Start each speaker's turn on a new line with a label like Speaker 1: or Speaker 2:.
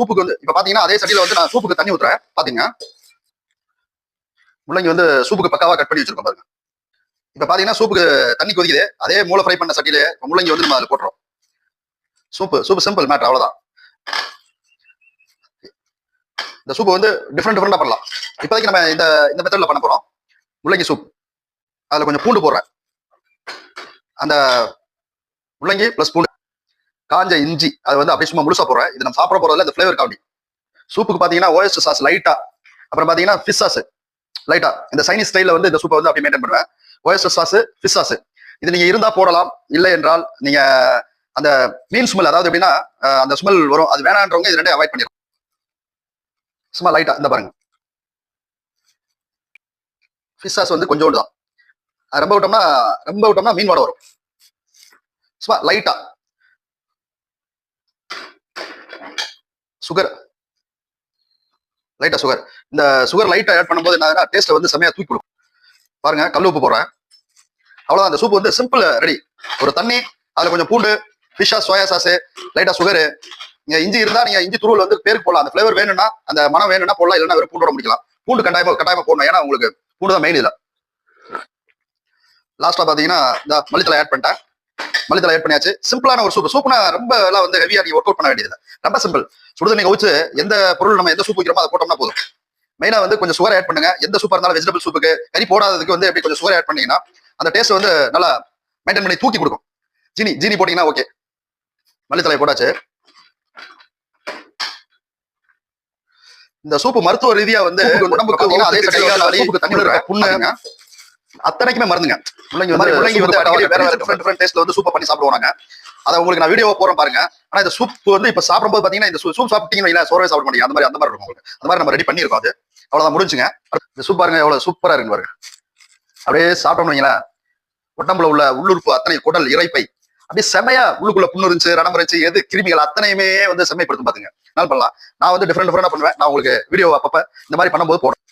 Speaker 1: சூப்புக்கு வந்து இப்ப பாத்தீங்கன்னா அதே சட்டியில வந்து நான் சூப்புக்கு தண்ணி ஊத்துறேன். பாத்தீங்க? முள்ளங்கி வந்து சூப்புக்கு பக்காவா கட் பண்ணி வச்சிருக்கோம் பாருங்க. இப்ப பாத்தீங்கன்னா சூப்புக்கு தண்ணி கொதிக்குது. அதே மூளை ஃப்ரை பண்ண சட்டியில முள்ளங்கி வந்து நம்ம அதுல போட்டுறோம். சூப்பு சூப்பு சிம்பிள் மேட்ரு அவ்வளவுதான். இந்த சூப்பு வந்து டிஃப்ரெண்ட் டிஃப்ரெண்டா பண்ணலாம். இப்போதைக்கு நம்ம இந்த இந்த மெத்தட்ல பண்ண போறோம். முள்ளங்கி சூப். அதுல கொஞ்சம் பூண்டு போடுறேன். அந்த முள்ளங்கி பிளஸ் பூண்டு காஞ்ச இஞ்சி அது வந்து அப்படியே சும்மா முழுசா போடுறேன். இது நம்ம சாப்பிட போறதுல இந்த ஃபிளேவர் காண்டி சூப்புக்கு பாத்தீங்கன்னா ஓஎஸ் சாஸ் லைட்டா அப்புறம் பாத்தீங்கன்னா ஃபிஷ் சாஸ் லைட்டா இந்த சைனீஸ் ஸ்டைல வந்து இந்த சூப்பை வந்து அப்படியே மெயின்டைன் பண்ணுவேன். ஓஎஸ் சாஸ் ஃபிஷ் சாஸ் இது நீங்க இருந்தா போடலாம். இல்லை என்றால் நீங்க அந்த மீன் ஸ்மெல் அதாவது எப்படின்னா அந்த ஸ்மெல் வரும். அது வேணான்றவங்க இது ரெண்டையும் அவாய்ட் பண்ணிடலாம். சும்மா லைட்டா இந்த பாருங்க. ஃபிஷ் சாஸ் வந்து கொஞ்சோண்டு தான். அது ரொம்ப விட்டோம்னா ரொம்ப விட்டோம்னா மீன் வாடை வரும். சும்மா லைட்டா சுகர் லைட்டா சுகர் இந்த சுகர் லைட்டா ஆட் பண்ணும்போது என்ன டேஸ்ட்டை வந்து செமையா தூக்கி கொடுக்கும். பாருங்க கல் உப்பு போடுறேன். அவ்வளவுதான். அந்த சூப் வந்து சிம்பிள் ரெடி ஒரு தண்ணி அதுல கொஞ்சம் பூண்டு ஃபிஷ்ஷா சோயா சாஸ் லைட்டா சுகரு நீங்க இஞ்சி இருந்தா நீங்க இஞ்சி துருவல் வந்து பேருக்கு போடலாம். அந்த ஃபிளேவர் வேணும்னா அந்த மனம் வேணும்னா போடலாம். இல்லைன்னா வெறும் பூண்டோட முடிக்கலாம். பூண்டு கட்டாயமா கட்டாயமா போடணும். ஏன்னா உங்களுக்கு பூண்டு தான் மெயின் இல்லை லாஸ்ட்ல பாத்தீங்கன்னா இந்த மல்லித்தலை ஆட் பண்ணிட்டேன். மல்லித்தலை ஆட் பண்ணியாச்சு. சிம்பிளான ஒரு சூப் சூப்னா ரொம்ப எல்லாம் வந்து ஹெவியா நீங்க ஒர்க் அவுட் பண்ண வேண்டியது ரொம்ப சிம்பிள் சுடுதண்ணி கவுச்சு எந்த பொருள் நம்ம எந்த சூப் வைக்கிறோமோ அதை போட்டோம்னா போதும். மெயினா வந்து கொஞ்சம் சுகர் ஆட் பண்ணுங்க. எந்த சூப்பா இருந்தாலும் வெஜிடபிள் சூப்புக்கு கறி போடாததுக்கு வந்து எப்படி கொஞ்சம் சுகர் ஆட் பண்ணீங்கன்னா அந்த டேஸ்ட் வந்து நல்லா மெயின்டைன் பண்ணி தூக்கி கொடுக்கும். ஜீனி ஜீனி போட்டீங்கன்னா ஓகே மல்லித்தலை போட்டாச்சு. இந்த சூப்பு மருத்துவ ரீதியா வந்து உடம்புக்கு அதே தண்ணி புண்ணு அத்தனைக்குமே மருந்துங்க முள்ளங்கி வந்து முள்ளங்கி வந்து அடிக்கடி வேற வேற டிஃப்ரெண்ட் டிஃப்ரெண்ட் டேஸ்ட்ல வந்து சூப்பை பண்ணி சாப்பிடுவோம் நாங்க. அதை உங்களுக்கு நான் வீடியோ போறேன் பாருங்க. ஆனா இந்த சூப் வந்து இப்ப சாப்பிடும்போது பாத்தீங்கன்னா இந்த சூப் சாப்பிட்டீங்கன்னா இல்ல சோறவே சாப்பிட மாட்டீங்க. அந்த மாதிரி அந்த மாதிரி இருக்கும் உங்களுக்கு. அந்த மாதிரி நம்ம ரெடி பண்ணிருக்கோம் அது. அவ்வளவுதான் முடிஞ்சுங்க. இந்த சூப் பாருங்க எவ்வளவு சூப்பரா இருக்கு பாருங்க. அப்படியே சாப்பிட்டோம்னு வைங்களேன். உடம்புல உள்ள உள்ளுறுப்பு அத்தனை குடல் இறைப்பை. அப்படியே செமையா உள்ளுக்குள்ள புண்ணு இருந்துச்சு ரணம் இருந்துச்சு எது கிருமிகள் அத்தனையுமே வந்து செம்மைப்படுத்தும் பாத்துங்க. நாள் பண்ணலாம். நான் வந்து டிஃப்ரெண்ட் டிஃப்ரெண்டா பண்ணுவேன். நான் உங்களுக்கு வீடியோ அப்பப்ப இந்த மாதிரி பண்ணும்போது போடுறேன்.